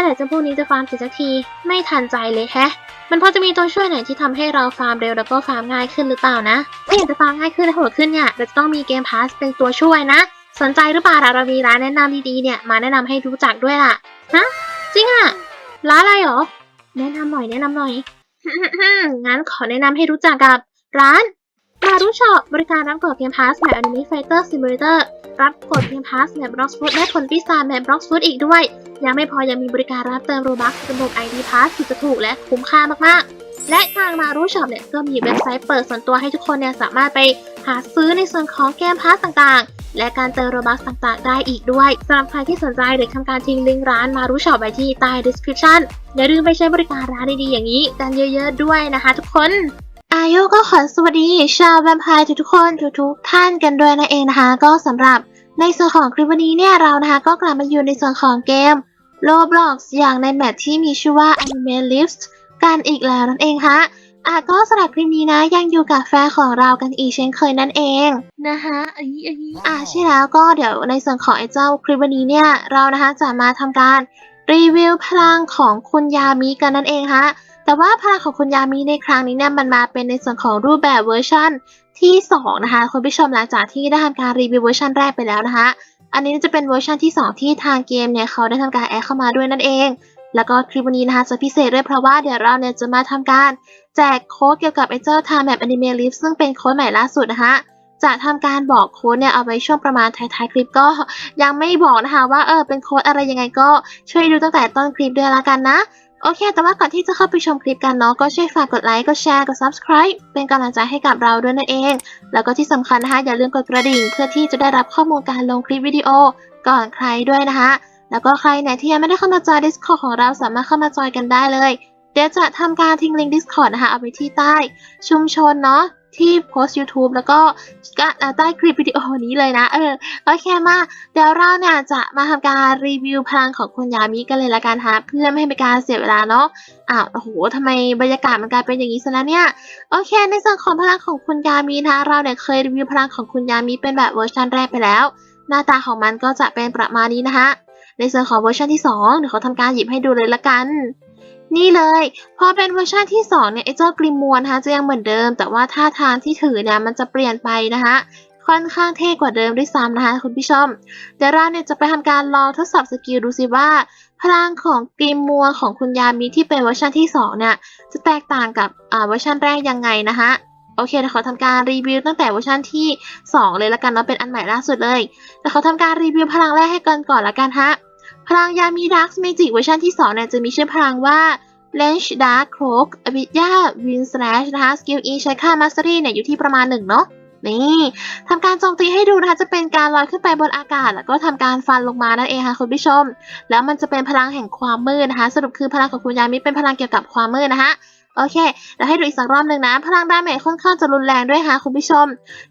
มื่อไหร่เจ้าพวกนี้จะฟาร์มเสร็จสักที ไม่ทันใจเลยแฮะ มันพอจะมีตัวช่วยไหนที่ทำให้เราฟาร์มเร็วแล้วก็ฟาร์มง่ายขึ้นหรือเปล่านะ ถ้าอยากจะฟาร์มง่ายขึ้นและโหดขึ้นเนี่ยเราจะต้องมีเกมพาสเป็นตัวช่วยนะ สนใจหรือเปล่าเรามีร้านแนะนำดีๆเนี่ยมาแนะนำให้รู้จักด้วยล่ะ ฮะ จริงอะร้านอะไรหรอ แนะนำหน่อยแนะนำหน่อยงั้นขอแนะนำให้รู้จักกับร้านมารุช็อปบริการรับกดเกมพาสแบบ Anime Fighter Simulator รับกดเกมพาสแบบ Blox Food และผลปีศาแบบ Blox Food อีกด้วย ยังไม่พอยังมีบริการรับเติมโรบัคระบบ ID Pass สุดจะถูกและคุ้มค่ามากๆ และทางมารุช็อปเนี่ยก็มีเว็บไซต์เปิดส่วนตัวให้ทุกคนเนี่ยสามารถไปหาซื้อในส่วนของเกมพาสต่างๆ และการเติมโรบัคต่างๆ ได้อีกด้วยสำหรับใครที่สนใจหรือทำการทิ้งลิงก์ร้านมารุช็อปไว้ที่ใต้ description อย่าลืมไปใช้บริการร้านดีๆอย่างนี้กันเยอะๆด้วยนะคะ ทุกคนอายุก็ขอสวัสดีชาวแวมไพร์ทุกๆคนทุกๆท่านกันด้วยนะเองนะคะ ก็สำหรับในส่วนของคลิปวันนี้เนี่ยเรานะคะก็กลับมาอยู่ในส่วนของเกม Roblox อย่างในแมปที่มีชื่อว่า Anime Lift กันอีกแล้วนั่นเองค่ะอะก็สำหรับคลิปนี้นะยังอยู่กับแฟนของเรากันอีกเช่นเคยนั่นเองนะคะอีอีอะใช่แล้วก็เดี๋ยวในส่วนของไอ้เจ้าคลิปวันนี้เนี่ยเรานะคะจะมาทำการรีวิวพลังของคุณยามิกันนั่นเองค่ะแต่ว่าพลังของคุณยามีในครั้งนี้เนี่ยมันมาเป็นในส่วนของรูปแบบเวอร์ชันที่ 2 นะคะคุณผู้ชมหลังจากที่ได้ทำการรีวิวเวอร์ชันแรกไปแล้วนะคะ อันนี้จะเป็นเวอร์ชันที่ 2 ที่ทางเกมเนี่ยเขาได้ทำการแอดเข้ามาด้วยนั่นเอง แล้วก็คลิปวันนี้นะคะจะพิเศษด้วยเพราะว่าเดี๋ยวเราเนี่ยจะมาทำการแจกโค้ดเกี่ยวกับไอ้เจ้า Time Map Anime Lift ซึ่งเป็นโค้ดใหม่ล่าสุดนะคะจะทำการบอกโค้ดเนี่ยเอาไว้ช่วงประมาณท้ายๆคลิปก็ยังไม่บอกนะคะว่าเออเป็นโค้ดอะไรยังไงก็ช่วยดูตั้งแต่ต้นคลิปด้วยละกันนะ โอเค แต่ว่าก่อนที่จะเข้าไปชมคลิปกันเนาะ ก็ช่วยฝากกดไลค์ กดแชร์ กด subscribe เป็นกำลังใจให้กับเราด้วยนั่นเอง แล้วก็ที่สำคัญนะคะ อย่าลืมกดกระดิ่ง เพื่อที่จะได้รับข้อมูลการลงคลิปวิดีโอก่อนใครด้วยนะคะ แล้วก็ใครไหนที่ยังไม่ได้เข้ามาจอย Discord ของเราสามารถเข้ามาจอยกันได้เลย เดี๋ยวจะทำการทิ้งลิงก์ Discord นะคะ เอาไปที่ใต้ ชุมชนเนาะ ที่โพสต์ YouTube แล้วก็ใต้คลิปวิดีโอนี้เลยนะ เออโอเคมาเดี๋ยวเราเนี่ยจะมาทำการรีวิวพลังของคุณยามิกันเลยละกันฮะเพื่อไม่ให้เป็นการเสียเวลาเนาะอ้าวโอ้โหทำไมบรรยากาศมันกลายเป็นอย่างนี้ซะแล้วเนี่ยโอเค ในส่วนของพลังของคุณยามินะเราเนี่ยเคยรีวิวพลังของคุณยามิเป็นแบบเวอร์ชันแรกไปแล้ว หน้าตาของมันก็จะเป็นประมาณนี้นะคะในส่วนของเวอร์ชันที่2เดี๋ยวเขาทำการหยิบให้ดูเลยละกัน นี่เลย พอเป็นเวอร์ชันที่2เนี่ยไอ้เจ้ากริมมัวนะคะจะยังเหมือนเดิม แต่ว่าท่าทางที่ถือเนี่ยมันจะเปลี่ยนไปนะคะค่อนข้างเท่กว่าเดิมด้วยซ้ำนะคะคุณผู้ชม เดี๋ยวเราเนี่ยจะไปทำการลองทดสอบสกิลดูสิว่า พลังของกริมมัวของคุณยามิที่เป็นเวอร์ชันที่ 2 เนี่ย จะแตกต่างกับเวอร์ชันแรกยังไงนะคะโอเคเดี๋ยวขอทำการรีวิวตั้งแต่เวอร์ชันที่ 2 เลยละกันเนาะเป็นอันใหม่ล่าสุดเลยแต่ขอทำการรีวิวพลังแรกให้กันก่อนละกันฮะ พลังยามีดักเมจิกเวอร์ชันที่2เนี่ยจะมีชื่อพลังว่า Lens Dark Cloak อวิทยา Wind Slash นะคะสกิล E ใช้ค่า Mastery เนี่ยอยู่ที่ประมาณ 1 เนาะนี่ทำการโจมตีให้ดูนะคะจะเป็นการลอยขึ้นไปบนอากาศ แล้วก็ทำการฟันลงมานั่นเองค่ะคุณผู้ชม แล้วมันจะเป็นพลังแห่งความมืดนะคะ สรุปคือพลังของคุณยามิเป็นพลังเกี่ยวกับความมืดนะคะโอเคเดี๋ยวให้ดูอีกสักรอบหนึ่งนะ พลังดาเมจค่อนข้างจะรุนแรงด้วยค่ะคุณผู้ชม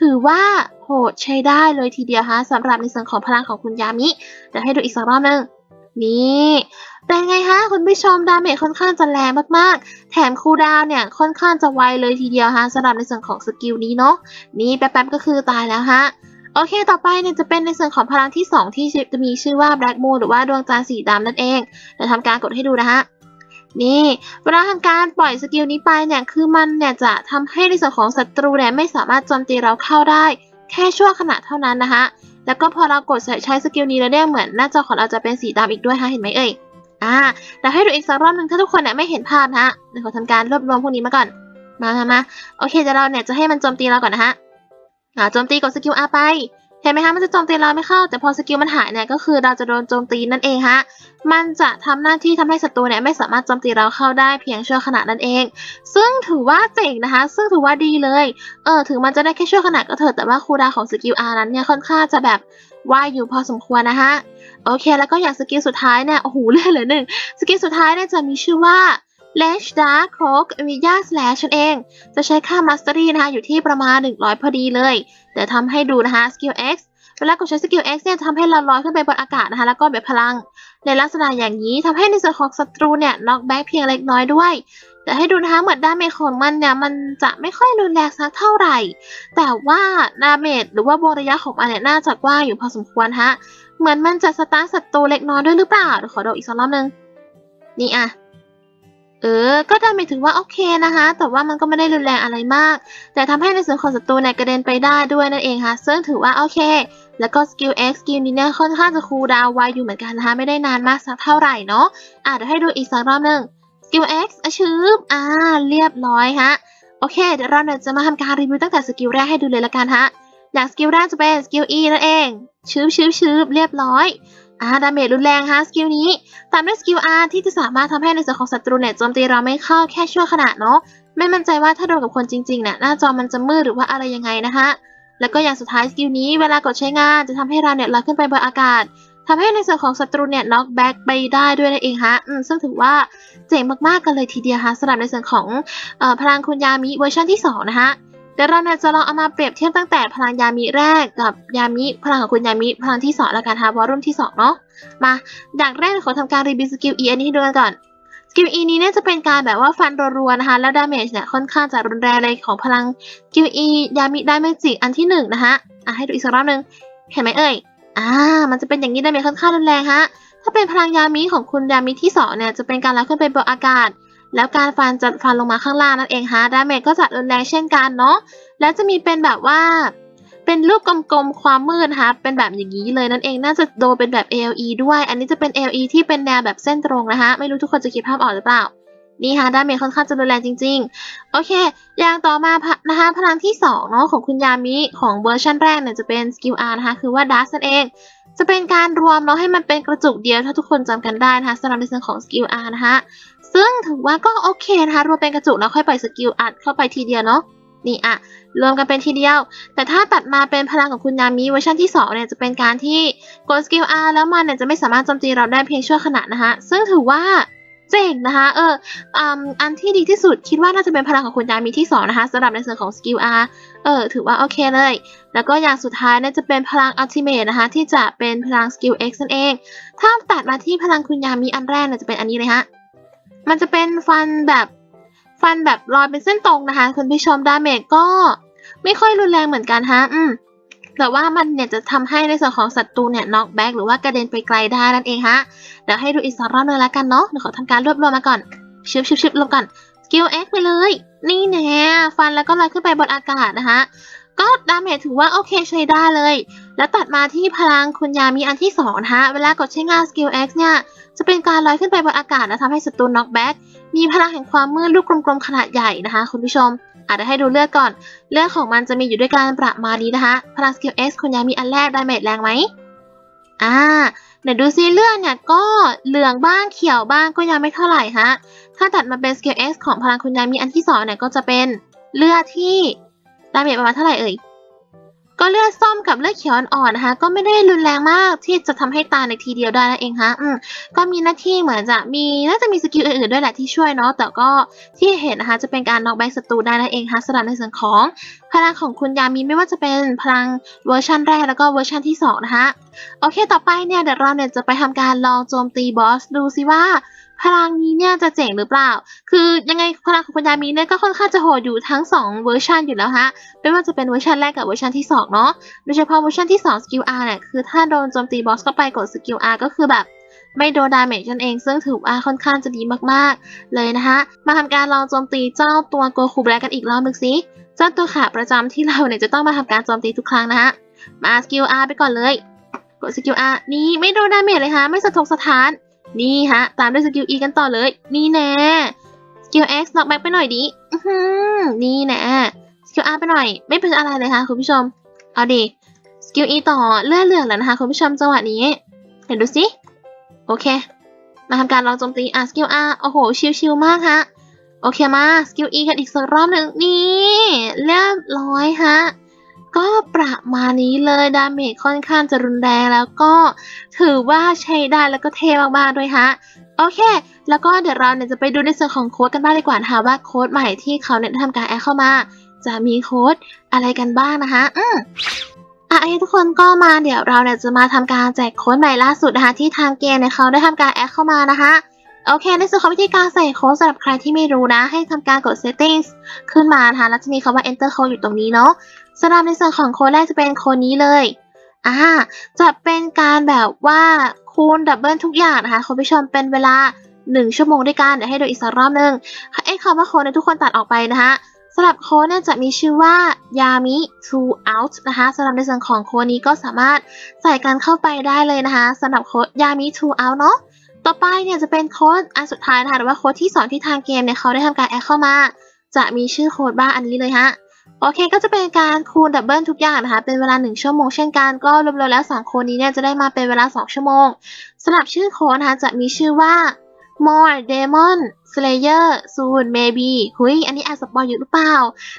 ถือว่าโหดใช้ได้เลยทีเดียวค่ะสำหรับในส่วนของพลังของคุณยามิเดี๋ยวให้ดูอีกสักรอบหนึ่ง นี่เป็นไงฮะคุณผู้ชมดาเมจค่อนข้างจะแรงมากๆ แถมคูดาวเนี่ยค่อนข้างจะไวเลยทีเดียวฮะสำหรับในส่วนของสกิลนี้เนาะนี่แป๊บๆก็คือตายแล้วฮะโอเค ต่อไปเนี่ยจะเป็นในส่วนของพลังที่ 2 ที่จะมีชื่อว่า Black Moon หรือว่าดวงจันทร์สีดำนั่นเองเดี๋ยวทำการกดให้ดูนะฮะ นี่เวลาทำการปล่อยสกิลนี้ไปเนี่ยคือมันเนี่ยจะทำให้ในส่วนของศัตรูเนี่ยไม่สามารถโจมตีเราเข้าได้ แค่ชั่วขณะเท่านั้นนะคะ แล้วก็พอเรากดใช้สกิลนี้แล้วเนี่ยเหมือนหน้าจอของเราจะเป็นสีดำอีกด้วยฮะเห็นไหมเอ่ยอ่าแต่ให้ดูอีกสักรอบหนึ่งถ้าทุกคนเนี่ยไม่เห็นภาพนะฮะเดี๋ยวขอทำการรวบรวมพวกนี้มาก่อน มามามาโอเคเดี๋ยวเราเนี่ยจะให้มันโจมตีเราก่อนนะฮะอ่าโจมตีกดสกิลอาไป เห็นไหมคะมันจะโจมตีเราไม่เข้า แต่พอสกิลมันหายเนี่ยก็คือเราจะโดนโจมตีนั่นเองฮะมันจะทำหน้าที่ทำให้ศัตรูเนี่ยไม่สามารถโจมตีเราเข้าได้เพียงชั่วขณะนั่นเอง ซึ่งถือว่าเจ๋งนะคะ ซึ่งถือว่าดีเลยเออถึงมันจะได้แค่ชั่วขณะก็เถอะแต่ว่าคูดาของสกิล R นั้นเนี่ยค่อนข้างจะแบบว่ายอยู่พอสมควรนะคะโอเค แล้วก็อย่างสกิลสุดท้ายเนี่ยโอ้โหเลื่อนเลือหนึ่งสกิลสุดท้ายเนี่ยจะมีชื่อว่า Lash Dark Cloak v i y a Slash นั่นเอง จะใช้ค่า Mastery นะคะอยู่ที่ประมาณ 100 พอดีเลย เดี๋ยวทำให้ดูนะคะสกิล X เวลากดใช้สกิล X เนี่ยทำให้เราลอยขึ้นไปบนอากาศนะคะ แล้วก็แบบพลัง ในลักษณะอย่างนี้ทำให้ในส่วนของศัตรูเนี่ยน็อกแบ็กเพียงเล็กน้อยด้วย แต่ให้ดูนะคะเหมือนดาเมจของมันเนี่ยมันจะไม่ค่อยรุนแรงสักเท่าไหร่ แต่ว่าดาเมจหรือว่าวงระยะของมันเนี่ยน่าจะกว้างอยู่พอสมควรฮะ เหมือนมันจะสตาร์ศัตรูเล็กน้อยด้วยหรือเปล่าเดี๋ยวขอดูอีกสักรอบนึง นี่อะ เออ ก็ได้หมายถึงว่าโอเคนะคะ แต่ว่ามันก็ไม่ได้รุนแรงอะไรมาก แต่ทำให้ในส่วนของศัตรูเนี่ยกระเด็นไปได้ด้วยนั่นเองค่ะ ซึ่งถือว่าโอเค แล้วก็สกิล X สกิลนี้เนี่ยค่อนข้างจะคูลดาวไวอยู่เหมือนกันนะคะ ไม่ได้นานมากสักเท่าไหร่เนาะ อะเดี๋ยวให้ดูอีกสักรอบหนึ่งสกิล X อะชืบอ่า เรียบร้อยฮะ โอเค เดี๋ยวเราเนี่ยจะมาทำการรีวิวตั้งแต่สกิลแรกให้ดูเลยละกันฮะ อย่างสกิลแรกจะเป็นสกิล E นั่นเองชืบชืบชืบเรียบร้อย อ่าดาเมจรุนแรงฮะสกิลนี้ ตามด้วยสกิล R ที่จะสามารถทำให้ในส่วนของศัตรูเนี่ยโจมตีเราไม่เข้าแค่ชั่วขณะเนาะไม่มั่นใจว่าถ้าโดนกับคนจริงๆเนี่ยหน้าจอมันจะมืดหรือว่าอะไรยังไงนะคะแล้วก็อย่างสุดท้ายสกิลนี้เวลากดใช้งานจะทำให้เราเนี่ยลอยขึ้นไปบนอากาศทำให้ในส่วนของศัตรูเนี่ยน็อกแบ็กไปได้ด้วยนั่นเองฮะอืมซึ่งถือว่าเจ๋งมากๆกันเลยทีเดียวฮะสำหรับในส่วนของอพลังคุณยามิเวอร์ชันที่สองนะคะ เดี๋ยวเราจะลองเอามาเปรียบเทียบตั้งแต่พลังยามิแรกกับยามิพลังของคุณยามิพลังที่สองแล้วกันฮะวอลุ่มที่สองเนาะมาอย่างแรกขอทำการรีวิวสกิล E อันนี้ให้ดูกันก่อนสกิล E นี้เนี่ยจะเป็นการแบบว่าฟันรัวๆนะคะแล้วดาเมจเนี่ยค่อนข้างจะรุนแรงเลยของพลังสกิล E ยามิไดเมจิอันที่หนึ่งนะคะอะให้ดูอีกสักรอบหนึ่งเห็นไหมเอ่ยอ่ามันจะเป็นอย่างนี้ดาเมจค่อนข้างรุนแรงฮะถ้าเป็นพลังยามิของคุณยามิที่สองเนี่ยจะเป็นการลอยขึ้นไปบนอากาศ แล้วการฟันจะฟันลงมาข้างล่างนั่นเองฮะดาเมจก็จะรุนแรงเช่นกันเนาะแล้วจะมีเป็นแบบว่า เป็นรูปกลมๆความมืดนะคะเป็นแบบอย่างนี้เลยนั่นเองน่าจะโดนเป็นแบบ ALE ด้วย อันนี้จะเป็น ALE ที่เป็นแนวแบบเส้นตรงนะคะไม่รู้ทุกคนจะคิดภาพออกหรือเปล่านี่ฮะดาเมจค่อนข้างจะรุนแรงจริง ๆ โอเค อย่างต่อมานะคะพลังที่2เนาะของคุณยามิของเวอร์ชันแรกเนี่ยจะเป็นสกิล R นะคะคือว่าดัสนั่นเอง จะเป็นการรวมเนาะให้มันเป็นกระจุกเดียวถ้าทุกคนจำกันได้นะคะสำหรับในส่วนของสกิล R นะคะ ซึ่งถือว่าก็โอเคนะคะรวมเป็นกระจุกแล้วค่อยปล่อยสกิลอัดเข้าไปทีเดียวเนาะนี่อะรวมกันเป็นทีเดียว แต่ถ้าตัดมาเป็นพลังของคุณยามิเวอร์ชันที่2เนี่ยจะเป็นการที่กดสกิล R แล้วมันเนี่ยจะไม่สามารถโจมตีเราได้เพียงชั่วขณะนะคะซึ่งถือว่าเจ๋งนะคะเอออันที่ดีที่สุดคิดว่าน่าจะเป็นพลังของคุณยามิที่สองนะคะสำหรับในส่วนของสกิล R เออถือว่าโอเคเลย แล้วก็อย่างสุดท้ายเนี่ยจะเป็นพลังอัลติเมทนะคะที่จะเป็นพลังสกิล X นั่นเอง ถ้าตัดมาที่พลังคุณยามิอันแรกเนี่ยจะเป็นอันนี้เลยฮะ มันจะเป็นฟันแบบฟันแบบรอยเป็นเส้นตรงนะคะ คุณผู้ชมดาเมจก็ไม่ค่อยรุนแรงเหมือนกันฮะ อืม แต่ว่ามันเนี่ยจะทำให้ในส่วนของศัตรูเนี่ยน็อกแบ็กหรือว่ากระเด็นไปไกลได้นั่นเองฮะ เดี๋ยวให้ดูอีกสักรอบนึงแล้วกันเนาะ เดี๋ยวขอทำการรวบรวมมาก่อน ชิบชิบชิบลงก่อนสกิล X ไปเลย นี่แน่ฟันแล้วก็ลอยขึ้นไปบนอากาศนะคะ ก็ดาเมจถือว่าโอเคใช้ได้เลย แล้วตัดมาที่พลังคุณยามีอันที่สองนะคะเวลากดใช้งานสกิล X เนี่ยจะเป็นการลอยขึ้นไปบนอากาศและทำให้ศัตรูน็อกแบ็กมีพลังแห่งความมืดลูกกลมๆขนาดใหญ่นะคะคุณผู้ชมอาจจะให้ดูเลือดก่อน เลือดของมันจะมีอยู่ด้วยการประมาณนี้นะคะ พลังสกิล X คุณยามีอันแรกดาเมจแรงไหมอ่าเดี๋ยวดูซิเลือดเนี่ยก็เหลืองบ้างเขียวบ้างก็ยังไม่เท่าไหร่ฮะถ้าตัดมาเป็นสกิล X ของพลังคุณยามีอันที่สองเนี่ยก็จะเป็นเลือดที่ ดาเมจประมาณเท่าไหร่เอ่ยก็เลือดส้มกับเลือดเขียวอ่อนๆนะคะก็ไม่ได้รุนแรงมากที่จะทำให้ตายในทีเดียวได้นั่นเองฮะอืมก็มีหน้าที่เหมือนจะมีน่าจะมีสกิลอื่นๆด้วยแหละที่ช่วยเนาะแต่ก็ที่เห็นนะคะจะเป็นการน็อกแบ็กศัตรูได้นั่นเองฮะสำหรับในส่วนของ พลังของคุณยามีไม่ว่าจะเป็นพลังเวอร์ชันแรกแล้วก็เวอร์ชันที่สองนะคะโอเค ต่อไปเนี่ยเดี๋ยวเราเนี่ยจะไปทำการลองโจมตีบอสดูซิว่า พลังนี้เนี่ยจะเจ๋งหรือเปล่า คือยังไงพลังของคุณยามีเนี่ยก็ค่อนข้างจะโหดอยู่ทั้ง 2 เวอร์ชันอยู่แล้วฮะไม่ว่าจะเป็นเวอร์ชันแรกกับเวอร์ชันที่ 2 เนาะโดยเฉพาะเวอร์ชันที่ 2 สกิล R เนี่ยคือถ้าโดนโจมตีบอสเข้าไปกดสกิล R ก็คือแบบไม่โดนดาเมจนั่นเอง ซึ่งถือว่าค่อนข้างจะดีมากๆ เลยนะคะ มาทำการลองโจมตีเจ้าตัวโกคูแบล็กกันอีกรอบหนึงสิเจ้าตัวขาประจำที่เราเนี่ยจะต้องมาทำการโจมตีทุกครั้งนะฮะมาสกิล R ไปก่อนเลย กดสกิล R นี่ไม่โดนดาเมจเลยฮะ ไม่สะทกสะท้าน นี่ฮะ ตามด้วยสกิล E กันต่อเลย นี่แน่สกิล X น็อกแบ็กไปหน่อยดิอือนี่แน่สกิล R ไปหน่อย ไม่เป็นอะไรเลยค่ะคุณผู้ชม เอาดิสกิล E ต่อเลื่อนเหลืองแล้วนะคะคุณผู้ชมจังหวะนี้ เห็นดูสิ โอเค มาทำการลองโจมตีอะสกิล R โอ้โห ชิวๆมากฮะ โอเคมาสกิล E กันอีกสักรอบหนึ่งนี่เรียบร้อยฮะ ก็ประมาณนี้เลยดาเมจค่อนข้างจะรุนแรงแล้วก็ถือว่าใช้ได้แล้วก็เท่มากๆด้วยฮะโอเค แล้วก็เดี๋ยวเราเนี่ยจะไปดูในส่วนของโค้ดกันบ้างดีกว่านะคะว่าโค้ดใหม่ที่เขาเนี่ยทำการแอดเข้ามา จะมีโค้ดอะไรกันบ้างนะคะอืมอะอันนี้ทุกคนก็มาเดี๋ยวเราเนี่ยจะมาทำการแจกโค้ดใหม่ล่าสุดนะคะที่ทางเกมเนี่ยเขาได้ทำการแอดเข้ามานะคะโอเค ในส่วนของวิธีการใส่โค้ดสำหรับใครที่ไม่รู้นะ ให้ทำการกด settings ขึ้นมานะคะแล้วจะมีคำว่า enter code อยู่ตรงนี้เนาะ สำหรับในส่วนของโค้ดแรกจะเป็นโค้ดนี้เลยอ่าจะเป็นการแบบว่าคูณดับเบิลทุกอย่างนะคะคุณผู้ชมเป็นเวลา 1 ชั่วโมงด้วยกันเดี๋ยวให้ดูอีกสักรอบหนึงไอ้คำว่าโค้ดเนี่ยทุกคนตัดออกไปนะคะสำหรับโค้ดเนี่ยจะมีชื่อว่ายามิ two out นะคะสำหรับในส่วนของโค้ดนี้ก็สามารถใส่กันเข้าไปได้เลยนะคะสำหรับโค้ดยามิ two out เนาะต่อไปเนี่ยจะเป็นโค้ดอันสุดท้ายนะคะหรือว่าโค้ดที่สองที่ทางเกมเนี่ยเขาได้ทำการแอดเข้ามา จะมีชื่อโค้ดบ้างอันนี้เลยฮะ โอเคก็จะเป็นการคูณดับเบิลทุกอย่างนะคะ เป็นเวลา 1 ชั่วโมงเช่นกัน ก็รวมๆแล้ว2โค้ดนี้เนี่ยจะได้มาเป็นเวลา 2 ชั่วโมงสำหรับชื่อโค้ดนะคะจะมีชื่อว่า more demon slayer soon maybe หุยอันนี้แอบสปอยอยู่หรือเปล่า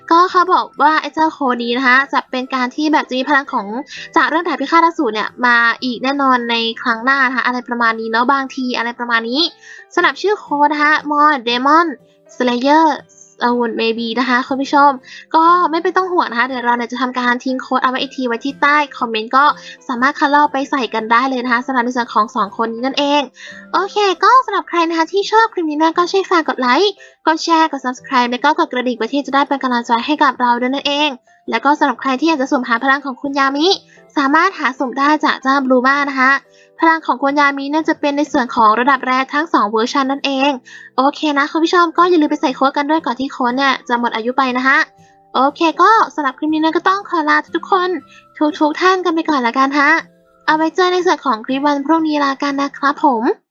ก็เขาบอกว่าไอ้เจ้าโคดนี้นะคะ จะเป็นการที่แบบจะมีพลังของจากเรื่องถ่ายพิฆาตสูรเนี่ย มาอีกแน่นอนในครั้งหน้านะคะ อะไรประมาณนี้เนาะบางทีอะไรประมาณนี้สำหรับชื่อโค้ดนะคะ more demon slayer soon maybe นะคะคุณผู้ชม ก็ไม่ไปต้องห่วงนะคะเดี๋ยวเราเนี่ยจะทำการทิ้งโค้ดเอาไว้อีกทีไว้ที่ใต้คอมเมนต์ก็สามารถคัดลอกไปใส่กันได้เลยนะคะสำหรับในส่วนของ 2 คนนี้นั่นเอง โอเค ก็สำหรับใครนะคะที่ชอบคลิปนี้นะก็ช่วยฝากกดไลค์กดแชร์กด subscribe แล้วก็กดกระดิ่งไว้ที่จะได้เป็นกำลังใจให้กับเราด้วยนั่นเอง แล้วก็สำหรับใครที่อยากจะสุ่มหาพลังของคุณยามิ สามารถหาสุ่มได้จากเจ้าบลูมานะคะพลังของคุณยามิน่าจะเป็นในส่วนของระดับแรกทั้ง 2 เวอร์ชันนั่นเอง โอเคนะคุณผู้ชมก็อย่าลืมไปใส่โค้ดกันด้วยก่อนที่โค้ดเนี่ยจะหมดอายุไปนะคะโอเคก็สำหรับคลิปนี้นะก็ต้องขอลาทุกคน ทุกๆท่านกันไปก่อนละกันฮะเอาไว้เจอในส่วนของคลิปวันพรุ่งนี้ละกันนะครับผม